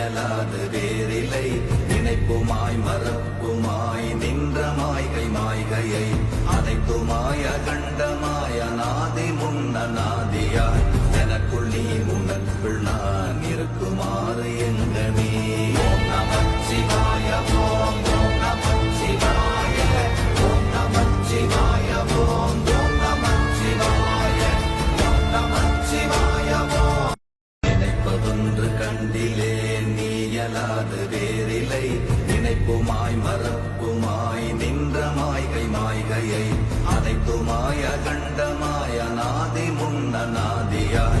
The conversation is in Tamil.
இயலாது வேறில்லை இணைப்புமாய் மறப்புமாய் நின்ற மாய்கை மாய்கையை. அனைத்துமாய் அகண்டமாய் அநாதி முன்ன நாதியாய். எனக்குள் நீ உனக்குள் நான் இருக்குமாறு எங்கனே. கண்டிலே. இல்லாது வேறில்லை. நினைப்புமாய் மறப்புமாய் நின்ற மாய்கை மாய்கையை அனைத்துமாய் அகண்டமாய் அநாதி முன்னநாதியாய்